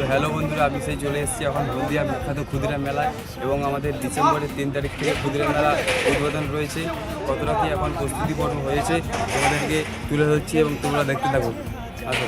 তো হ্যালো বন্ধুরা, আমি সেই চলে এসেছি এখন হলদিয়া বিখ্যাত ক্ষুদিরা মেলায় এবং আমাদের ডিসেম্বরের তিন তারিখ থেকে ক্ষুদিরা মেলা উদ্বোধন রয়েছে। কতটা কি এখন প্রস্তুতি পর্ব হয়েছে, তোমাদেরকে তুলে ধরছি এবং তোমরা দেখতে থাকো। আসো।